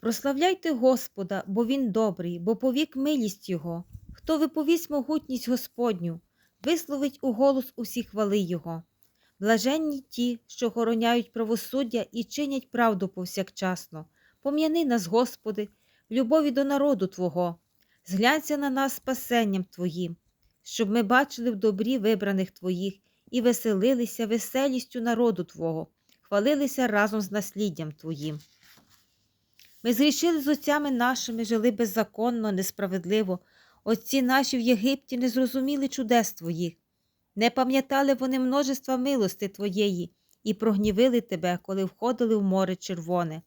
Прославляйте Господа, бо Він добрий, бо повік милість Його. Хто виповість могутність Господню, висловить у голос усі хвали Його. Блаженні ті, що охороняють правосуддя і чинять правду повсякчасно. Пом'яни нас, Господи, в любові до народу Твого, зглянься на нас спасенням Твоїм, щоб ми бачили в добрі вибраних Твоїх і веселилися веселістю народу Твого, хвалилися разом з насліддям Твоїм. Ми згрішили з отцями нашими, жили беззаконно, несправедливо. Отці наші в Єгипті не зрозуміли чудес Твоїх. Не пам'ятали вони множества милости Твоєї і прогнівили Тебе, коли входили в море червоне.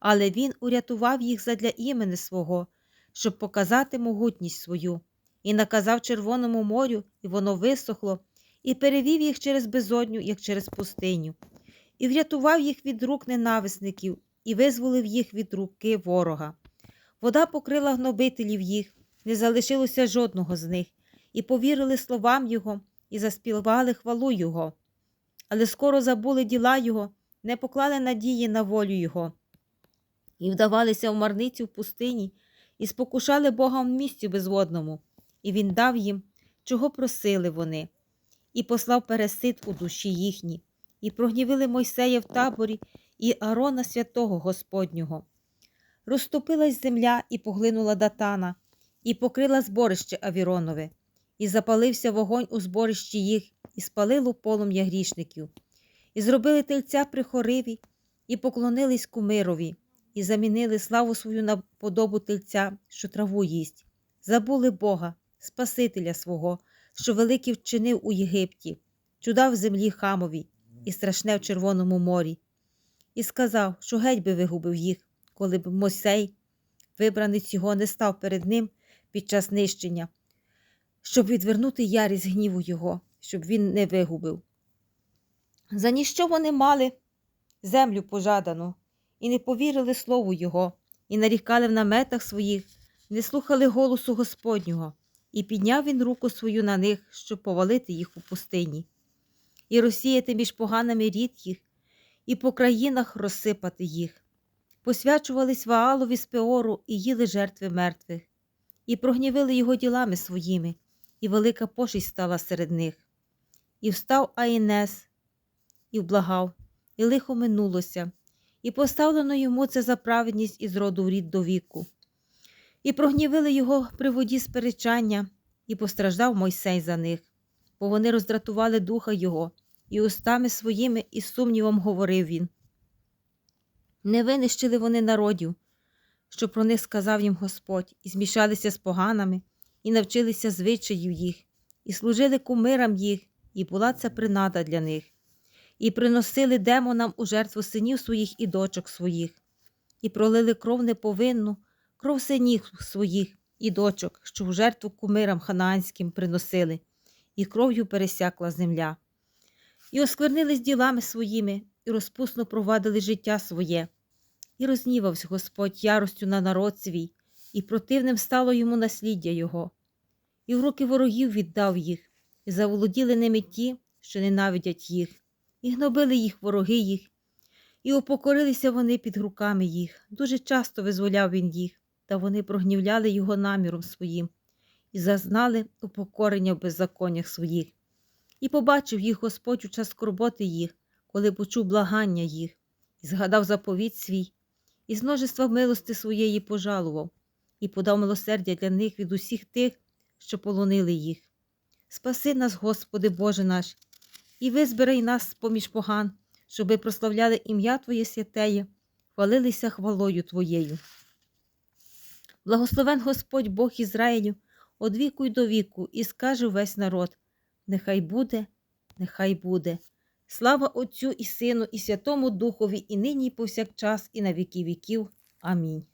Але Він урятував їх задля імени свого, щоб показати могутність свою, і наказав Червоному морю, і воно висохло, і перевів їх через безодню, як через пустиню, і врятував їх від рук ненависників, і визволив їх від руки ворога. Вода покрила гнобителів їх, не залишилося жодного з них, і повірили словам Його, і заспівали хвалу Його. Але скоро забули діла Його, не поклали надії на волю Його, і вдавалися в марницю в пустині, і спокушали Бога в місці безводному, і Він дав їм, чого просили вони, і послав пересид у душі їхні, і прогнівили Мойсея в таборі і Арона святого Господнього. Розступилась земля і поглинула датана, і покрила зборище Авіронове, і запалився вогонь у зборищі їх, і спалило полум'я грішників, і зробили тельця прихориві, і поклонились кумирові, і замінили славу свою на подобу тельця, що траву їсть, забули Бога, Спасителя свого, що великий вчинив у Єгипті, чуда в землі хамовій, і страшне в Червоному морі, і сказав, що геть би вигубив їх, коли б Мойсей, вибранець його, не став перед ним під час нищення, щоб відвернути ярість гніву його, щоб він не вигубив. За ніщо вони мали землю пожадану, і не повірили слову Його, і нарікали в наметах своїх, не слухали голосу Господнього, і підняв він руку свою на них, щоб повалити їх у пустині, і розсіяти між поганими рід і по країнах розсипати їх. Посвячувались Ваалові з Пеору і їли жертви мертвих, і прогнівили його ділами своїми, і велика пошість стала серед них. І встав Аїнес, і вблагав, і лихо минулося, і поставлено йому це за праведність із роду в рід до віку. І прогнівили його при воді сперечання, і постраждав Мойсей за них, бо вони роздратували духа його, і устами своїми і сумнівом говорив він. Не винищили вони народів, що про них сказав їм Господь, і змішалися з поганами, і навчилися звичаїв їх, і служили кумирам їх, і була це принада для них, і приносили демонам у жертву синів своїх і дочок своїх, і пролили кров неповинну, кров синів своїх і дочок, що в жертву кумирам ханаанським приносили, і кров'ю пересякла земля. І осквернились ділами своїми, і розпусно провадили життя своє. І рознівався Господь яростю на народ свій, і противним стало йому насліддя його, і в руки ворогів віддав їх, і заволоділи ними ті, що ненавидять їх, і гнобили їх вороги їх, і упокорилися вони під руками їх. Дуже часто визволяв він їх, та вони прогнівляли його наміром своїм, і зазнали упокорення в беззаконнях своїх. І побачив їх Господь у час скорботи їх, коли почув благання їх, і згадав заповіт свій, і з множества милости своєї пожалував, і подав милосердя для них від усіх тих, що полонили їх. Спаси нас, Господи Боже наш, і визбирай нас поміж поган, щоби прославляли ім'я Твоє святеє, хвалилися хвалою Твоєю. Благословен Господь Бог Ізраїлю, од віку й до віку, і скаже весь народ: Нехай буде, нехай буде. Слава Отцю і Сину, і Святому Духові, і нині, і повсякчас, і на віки віків. Амінь.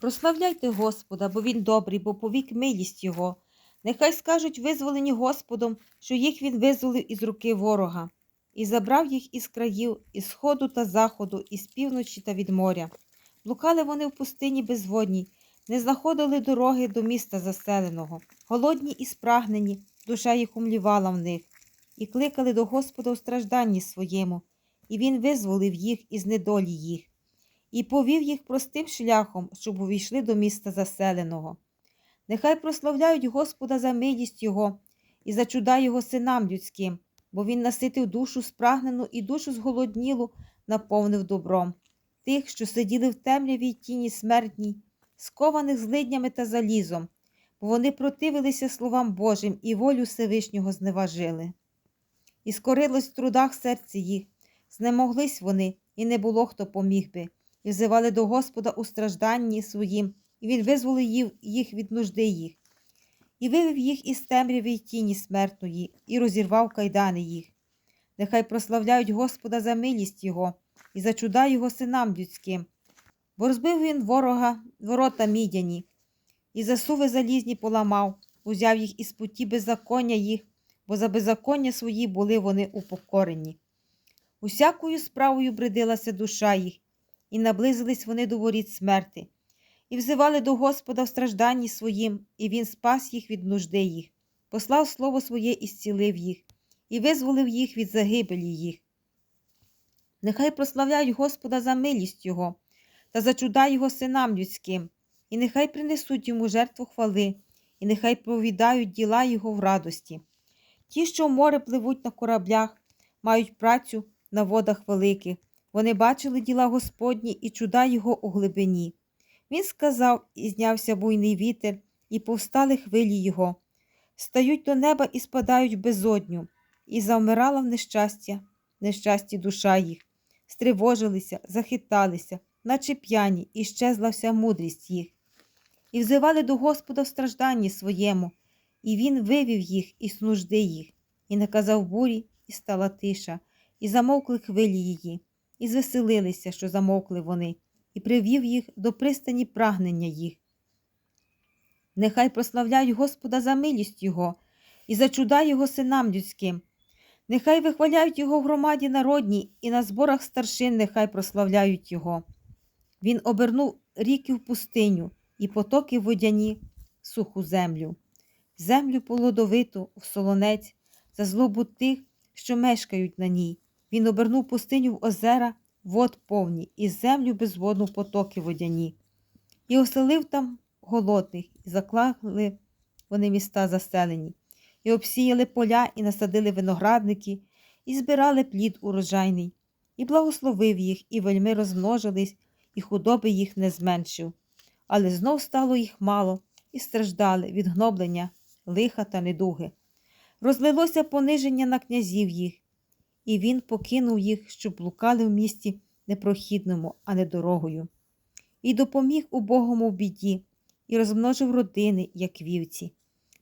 Прославляйте Господа, бо Він добрий, бо повік милість Його. Нехай скажуть визволені Господом, що їх Він визволив із руки ворога, і забрав їх із країв, із сходу та заходу, із півночі та від моря. Блукали вони в пустині безводній, не знаходили дороги до міста заселеного, голодні і спрагнені, душа їх умлівала в них, і кликали до Господа у стражданні своєму, і Він визволив їх із недолі їх. і повів їх простим шляхом, щоб увійшли до міста заселеного. Нехай прославляють Господа за милість Його і за чуда Його синам людським, бо Він наситив душу спрагнену і душу зголоднілу наповнив добром. Тих, що сиділи в темряві й тіні смертній, скованих злиднями та залізом, вони противилися словам Божим і волю Всевишнього зневажили. І скорилось в трудах серце їх, знемоглись вони, і не було хто поміг би, і взивали до Господа у стражданні своїм, і Він визволив їх від нужди їх, і вивів їх із темряви й тіні смертної, і розірвав кайдани їх. Нехай прославляють Господа за милість Його і за чуда Його синам людським, бо розбив він ворога ворота мідяні, і засуви залізні поламав, узяв їх із путі беззаконня їх, бо за беззаконня свої були вони упокорені. Усякою справою бредилася душа їх, і наблизились вони до воріт смерти, і взивали до Господа в стражданні своїм, і Він спас їх від нужди їх, послав слово своє і зцілив їх, і визволив їх від загибелі їх. Нехай прославляють Господа за милість Його та за чуда Його синам людським, і нехай принесуть йому жертву хвали, і нехай повідають діла Його в радості. Ті, що в море пливуть на кораблях, мають працю на водах великих. Вони бачили діла Господні і чуда Його у глибині. Він сказав, і знявся буйний вітер, і повстали хвилі Його. Стають до неба і спадають безодню, і завмирала в нещастя, нещасті душа їх. Стривожилися, захиталися, наче п'яні, і щезла вся мудрість їх. І взивали до Господа в стражданні своєму, і Він вивів їх із нужди їх, і наказав бурі, і стала тиша, і замовкли хвилі її, і звеселилися, що замовкли вони, і привів їх до пристані прагнення їх. Нехай прославляють Господа за милість Його і за чуда Його синам людським. Нехай вихваляють Його в громаді народній, і на зборах старшин нехай прославляють Його. Він обернув ріки в пустиню і потоки водяні суху землю, землю плодовиту в солонець, за злобу тих, що мешкають на ній. Він обернув пустиню в озера, вод повні, і землю безводну потоки водяні, і оселив там голодних, і заклали вони міста заселені, і обсіяли поля, і насадили виноградники, і збирали плід урожайний, і благословив їх, і вельми розмножились, і худоби їх не зменшив. Але знов стало їх мало, і страждали від гноблення, лиха та недуги. Розлилося пониження на князів їх, і він покинув їх, щоб блукали в місті непрохідному, а не дорогою, і допоміг убогому в біді, і розмножив родини, як вівці.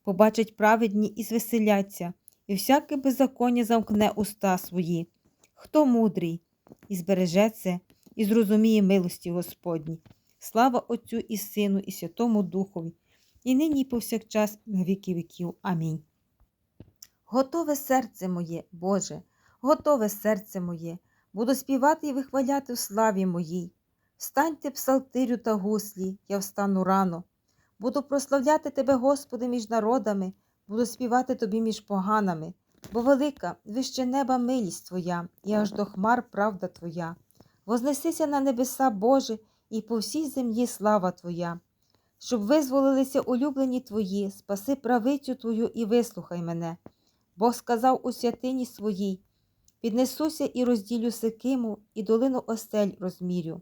Побачать праведні і звеселяться, і всяке беззаконня замкне уста свої. Хто мудрий, і збереже це, і зрозуміє милості Господні. Слава Отцю і Сину, і Святому Духові, і нині, і повсякчас, на віки віків. Амінь. Готове серце моє, Боже, готове серце моє, буду співати і вихваляти в славі моїй. Встаньте, псалтирю та гуслі, я встану рано. Буду прославляти Тебе, Господи, між народами, буду співати Тобі між поганами, бо велика, вище неба милість Твоя, і аж до хмар правда Твоя. Вознесися на небеса, Боже, і по всій землі слава Твоя, щоб визволилися улюблені Твої, спаси правицю Твою і вислухай мене. Бог сказав у святині своїй піднесуся і розділю Сикиму, і долину остель розмірю.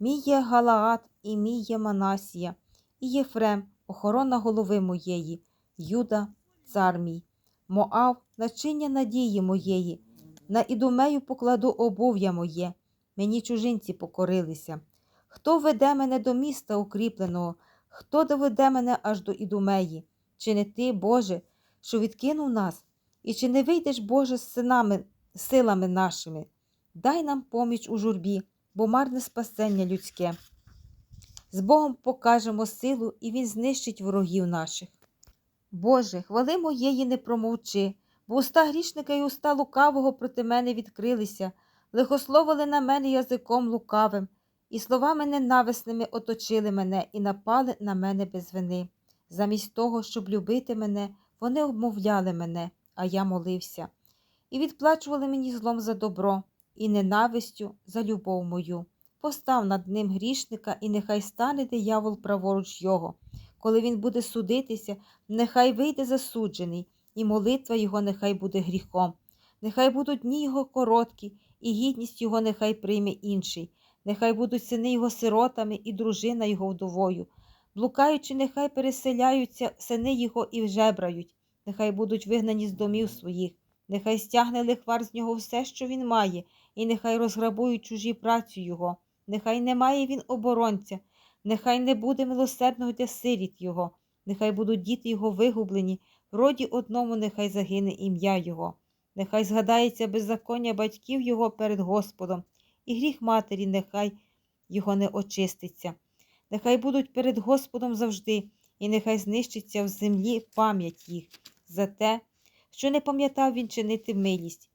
Мій є Галаат, і мій є Манасія, і Єфрем, охорона голови моєї, Юда, цар мій, Моав, начиння надії моєї, на ідумею покладу обов'я моє, мені чужинці покорилися. Хто веде мене до міста укріпленого, хто доведе мене аж до ідумеї? Чи не ти, Боже, що відкинув нас? І чи не вийдеш, Боже, з синами, силами нашими? Дай нам поміч у журбі, бо марне спасення людське. З Богом покажемо силу, і Він знищить ворогів наших. Боже, хвали моєї не промовчи, бо уста грішника і уста лукавого проти мене відкрилися, лихословили на мене язиком лукавим, і словами ненависними оточили мене і напали на мене без вини. Замість того, щоб любити мене, вони обмовляли мене, а я молився, і відплачували мені злом за добро і ненавистю за любов мою. постав над ним грішника, і нехай стане диявол праворуч його. Коли він буде судитися, нехай вийде засуджений, і молитва його нехай буде гріхом. Нехай будуть дні його короткі, і гідність його нехай прийме інший. Нехай будуть сини його сиротами, і дружина його вдовою. Блукаючи, нехай переселяються сини його і вжебрають, нехай будуть вигнані з домів своїх, нехай стягне лихвар з нього все, що він має, і нехай розграбують чужі працю його, нехай не має він оборонця, нехай не буде милосердного для сиріт його, нехай будуть діти його вигублені, роді одному нехай загине ім'я його, нехай згадається беззаконня батьків його перед Господом, і гріх матері нехай його не очиститься. Нехай будуть перед Господом завжди, і нехай знищиться в землі пам'ять їх за те, що не пам'ятав він чинити милість,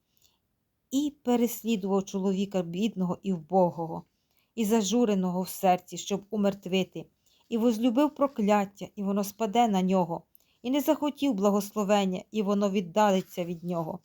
і переслідував чоловіка бідного і вбогого, і зажуреного в серці, щоб умертвити, і возлюбив прокляття, і воно спаде на нього, і не захотів благословення, і воно віддалиться від нього.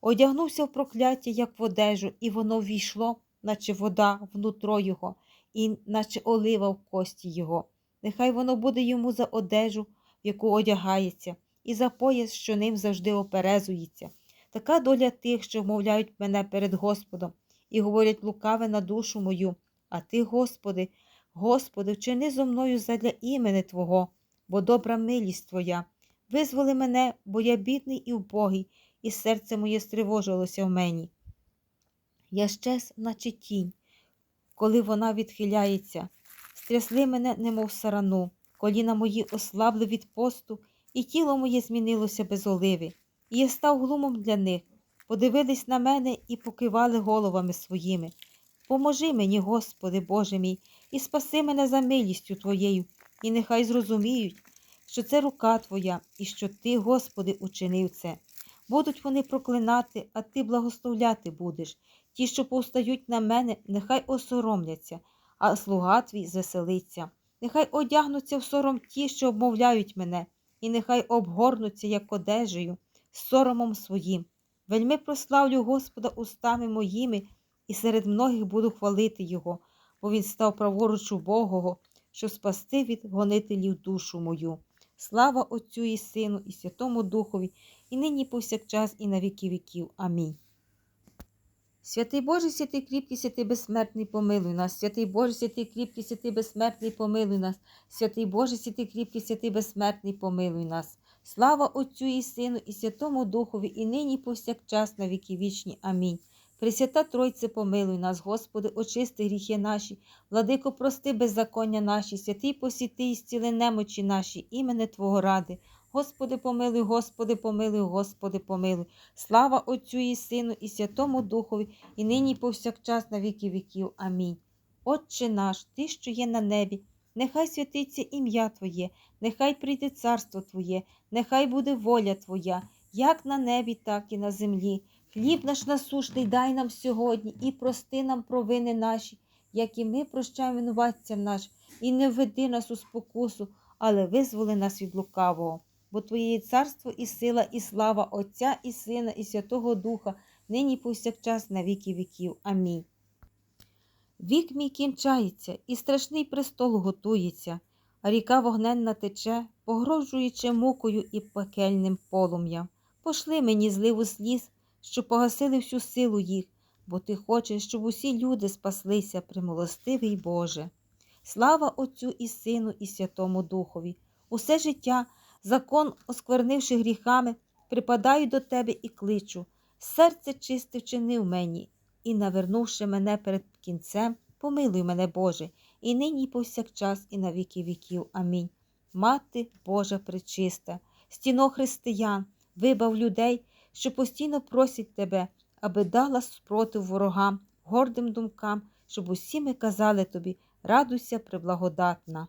Одягнувся в прокляття, як в одежу, і воно війшло, наче вода внутро його, і наче олива в кості його. Нехай воно буде йому за одежу, в яку одягається, і за пояс, що ним завжди оперезується. Така доля тих, що вмовляють мене перед Господом, і говорять лукаве на душу мою. А ти, Господи, Господи, вчини зо мною задля імени Твого, бо добра милість Твоя. Визволи мене, бо я бідний і вбогий, і серце моє стривожилося в мені. Я щез, наче тінь, коли вона відхиляється, стрясли мене, немов сарану, коліна мої ослабли від посту, і тіло моє змінилося без оливи, і я став глумом для них. Подивились на мене і покивали головами своїми. Поможи мені, Господи, Боже мій, і спаси мене за милістю Твоєю, і нехай зрозуміють, що це рука Твоя, і що Ти, Господи, учинив це. Будуть вони проклинати, а ти благословляти будеш. Ті, що повстають на мене, нехай осоромляться, а слуга твій звеселиться. Нехай одягнуться в сором ті, що обмовляють мене, і нехай обгорнуться, як одежею, соромом своїм. Вельми прославлю Господа устами моїми, і серед многих буду хвалити Його, бо Він став праворуч у Богого, щоб спасти від гонителів душу мою. Слава Отцю і Сину, і Святому Духові, і нині повсякчас, і на віки віків. Амінь. Святий Боже, святий кріпкий, святий безсмертний, помилуй нас, святий Боже, святий кріпкий, святий безсмертний, помилуй нас, святий Боже, святий кріпкий, святий безсмертний, помилуй нас. Слава Отцю і Сину, і Святому Духові, і нині повсякчас на віки вічні. Амінь. Пресвята Тройце, помилуй нас, Господи, очисти гріхи наші, владико, прости беззаконня наші, святий посіти і зціли немочі наші, імене Твого ради. Господи, помилуй, Господи, помилуй, Господи, помилуй. Слава Отцю і Сину, і Святому Духові, і нині повсякчас на віки віків. Амінь. Отче наш, Ти, що є на небі, нехай святиться ім'я Твоє, нехай прийде царство Твоє, нехай буде воля Твоя, як на небі, так і на землі. Хліб наш насушний дай нам сьогодні і прости нам провини наші, як і ми прощаємо винуватцям наш, і не введи нас у спокусу, але визволи нас від лукавого. Бо Твоє царство і сила, і слава Отця і Сина, і Святого Духа, нині повсякчас на віки віків. Амінь. Вік мій кінчається, і страшний престол готується, а ріка вогненна тече, погрожуючи мукою і пекельним полум'ям. Пошли мені зливу сліз, що погасили всю силу їх, бо ти хочеш, щоб усі люди спаслися, примилостивий Боже. Слава Отцю і Сину, і Святому Духові. Усе життя, закон, осквернивши гріхами, припадаю до тебе і кличу. Серце чисте вчинив мені, і, навернувши мене перед кінцем, помилуй мене, Боже, і нині, і повсякчас, і на віки віків. Амінь. Мати Божа пречиста, стіно християн, вибав людей, що постійно просять тебе, аби дала спротив ворогам, гордим думкам, щоб усі ми казали тобі, радуйся, преблагодатна.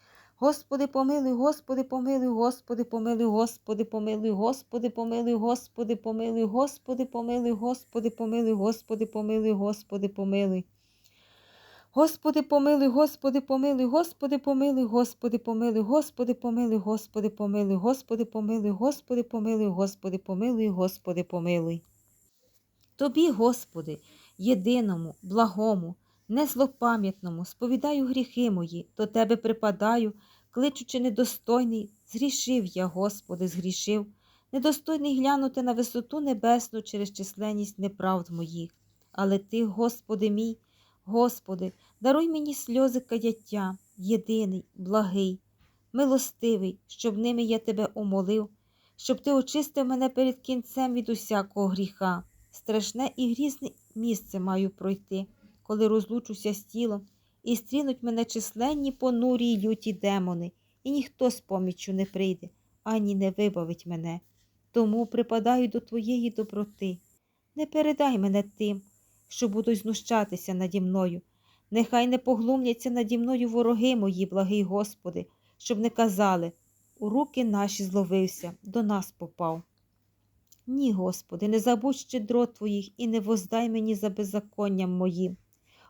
Господи, помилуй, Господи, помилуй, Господи, помилуй, Господи, помилуй, Господи, помилуй, Господи, помилуй, Господи, помилуй, Господи, помилуй, Господи, помилуй, Господи, помилуй. Господи, помилуй, Господи, помилуй, Господи, помилуй, Господи, помилуй, Господи, помилуй, Господи, помилуй, Господи, помилуй, Господи, помилуй, Господи, помилуй, Господи, помилуй. Тобі, Господи, єдиному, благому, незлопам'ятному, сповідаю гріхи мої, до Тебе припадаю, кличучи недостойний, згрішив я, Господи, згрішив, недостойний глянути на висоту небесну через численність неправд моїх. Але Ти, Господи мій, Господи, даруй мені сльози каяття, єдиний, благий, милостивий, щоб ними я Тебе умолив, щоб Ти очистив мене перед кінцем від усякого гріха. Страшне і грізне місце маю пройти, коли розлучуся з тілом, і стрінуть мене численні понурі й люті демони, і ніхто з поміччю не прийде, ані не вибавить мене. Тому припадаю до Твоєї доброти. Не передай мене тим, що будуть знущатися наді мною. Нехай не поглумляться наді мною вороги мої, благий Господи, щоб не казали у руки наші зловився, до нас попав. Ні, Господи, не забудь щедро Твоїх і не воздай мені за беззаконням моїм,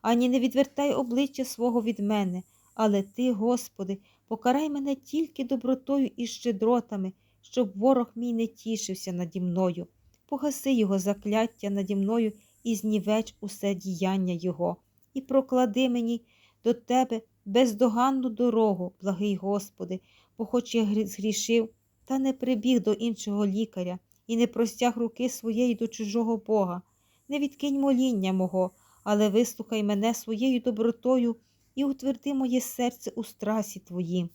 ані не відвертай обличчя свого від мене, але Ти, Господи, покарай мене тільки добротою і щедротами, щоб ворог мій не тішився наді мною. Погаси його закляття наді мною і знівеч усе діяння Його, і проклади мені до Тебе бездоганну дорогу, благий Господи, бо хоч я згрішив, та не прибіг до іншого лікаря і не простяг руки своєї до чужого Бога. Не відкинь моління мого, але вислухай мене своєю добротою і утверди моє серце у страсі Твої.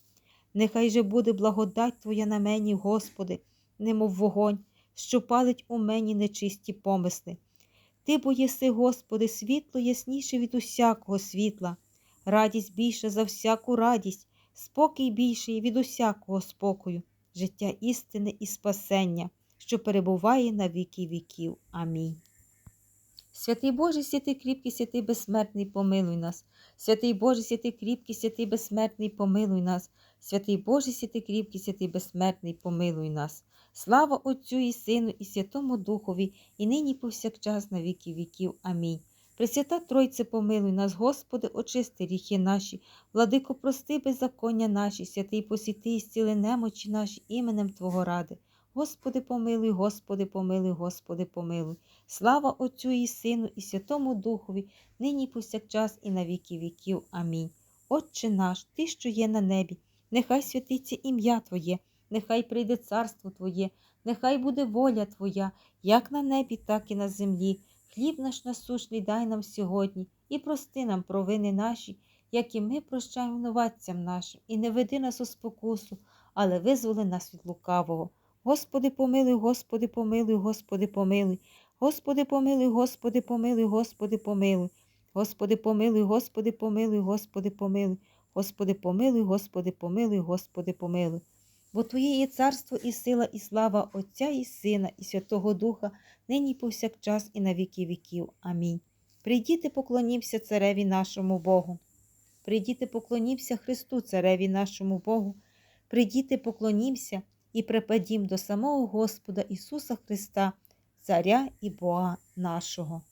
Нехай же буде благодать Твоя на мені, Господи, немов вогонь, що палить у мені нечисті помисли. Ти бо єси, Господи, світло ясніше від усякого світла, радість більша за всяку радість, спокій більший від усякого спокою, життя істини і спасення, що перебуває на віки віків. Амінь. Святий Боже, святий кріпкий, святий безсмертний, помилуй нас. Святий Боже, святий кріпкий, святий безсмертний, помилуй нас. Святий Боже, святий кріпкий, святий безсмертний, помилуй нас. Слава Отцю і Сину, і Святому Духові, і нині повсякчас на віки віків. Амінь. Пресвята Тройце, помилуй нас, Господи, очисти гріхи наші, владико, прости беззаконня наші, святий посіти і зціли немочі наші іменем Твого ради. Господи, помилуй, Господи, помилуй, Господи, помилуй. Слава Отцю і Сину, і Святому Духові, нині повсякчас і на віки віків. Амінь. Отче наш, Ти, що є на небі, нехай святиться ім'я Твоє, нехай прийде царство Твоє, нехай буде воля Твоя, як на небі, так і на землі. Хліб наш насущний дай нам сьогодні, і прости нам провини наші, як і ми прощаємо винуватцям нашим, і не веди нас у спокусу, але визволи нас від лукавого. Господи, помилуй, Господи, помилуй, Господи, помилуй. Господи, помилуй, Господи, помилуй, Господи, помилуй. Господи, помилуй, Господи, помилуй, Господи, помилуй. Господи, помилуй, Господи, помилуй, Господи, помилуй. Бо Твоє є царство і сила, і слава Отця і Сина, і Святого Духа, нині повсякчас, і на віки віків. Амінь. Прийдіте, поклонімся цареві нашому Богу. Прийдіте, поклонімся Христу, цареві нашому Богу. Прийдіте, поклонімся і припадім до самого Господа Ісуса Христа, Царя і Бога нашого.